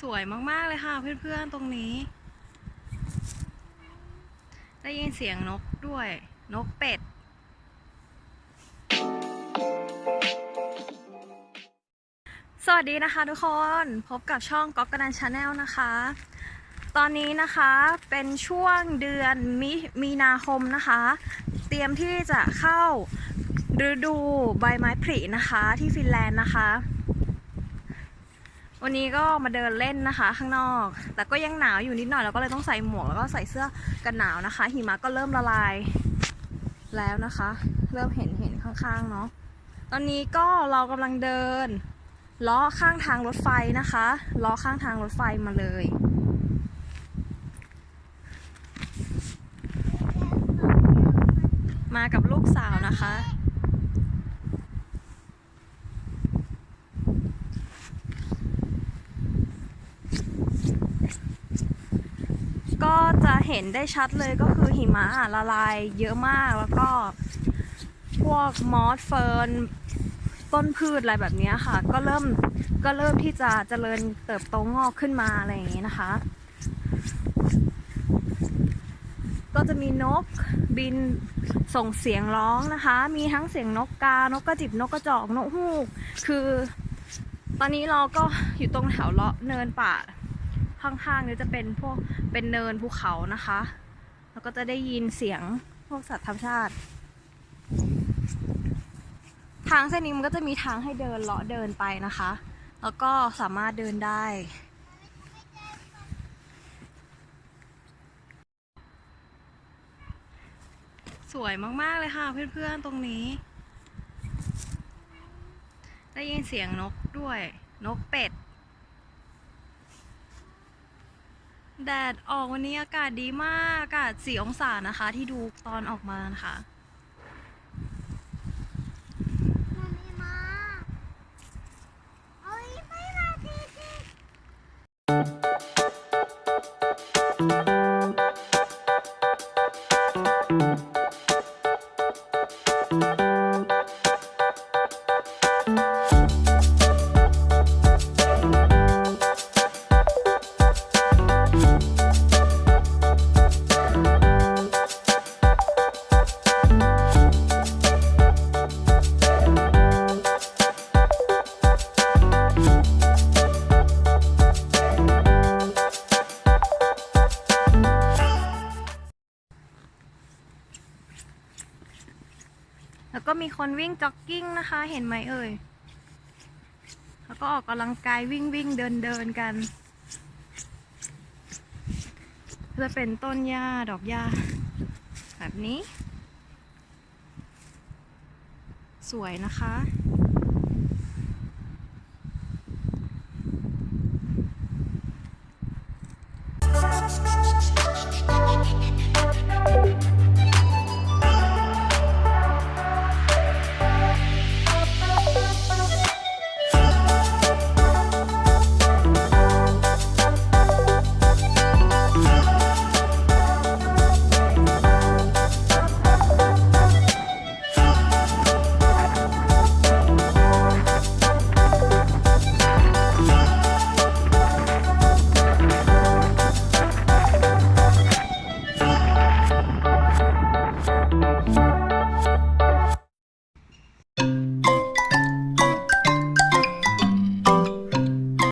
สวยมาก ๆ เลยค่ะ เพื่อน ๆ ตรงนี้ ได้ยินเสียงนกด้วย นกเป็ด สวัสดีนะคะทุกคน พบกับช่องก๊อกกระดานชาแนลนะคะ ตอนนี้นะคะเป็นช่วงเดือนมิมีนาคมนะคะ เตรียมที่จะเข้าฤดูใบไม้ผลินะคะที่ฟินแลนด์นะคะ วันนี้ก็มาเดินเล่นนะคะ ข้างนอก แต่ก็ยังหนาวอยู่นิดหน่อยแล้วก็เลยต้องใส่หมวกแล้วก็ใส่เสื้อกันหนาวนะคะ หิมะก็เริ่มละลายแล้วนะคะ เริ่มเห็นเห็นข้างๆเนาะตอนนี้ก็เรากำลังเดินล้อข้างทางรถไฟนะคะล้อข้างทางรถไฟมาเลย มากับลูกสาวนะคะ ก็จะ เห็นได้ชัดเลยก็คือหิมะละลายเยอะมากแล้วก็พวกมอสเฟิร์นต้นพืชอะไรแบบนี้ค่ะ ก็เริ่มก็เริ่มที่จะเจริญเติบโตงอกขึ้นมาอะไรอย่างนี้นะคะ ก็จะมีนกบินส่งเสียงร้องนะคะ มีทั้งเสียงนกกา นกกระจิบนกกระจอกนกฮูก คือ ตอนนี้เราก็อยู่ตรงแถวเลาะเนินป่า ข้างๆเนี่ยจะเป็นพวกเป็นเนินภูเขานะคะ แล้วก็จะได้ยินเสียงพวกสัตว์ธรรมชาติ ทางเส้นนี้มันก็จะมีทางให้เดินเลาะเดินไปนะคะ แล้วก็สามารถเดินได้สวยมาก ๆ เลยค่ะเพื่อน ๆ ตรงนี้ ได้ยินเสียงนกด้วย นกเป็ด แดดออกวันนี้อากาศดีมาก อากาศสี่องศานะคะ ที่ดูตอนออกมานะคะ แล้วก็มีคนวิ่งจ็อกกิ้งนะคะ เห็นไหมเอ่ยแล้วก็ออกกำลังกายวิ่งวิ่งเดินเดินกัน จะเป็นต้นหญ้าดอกหญ้าแบบนี้ สวยนะคะ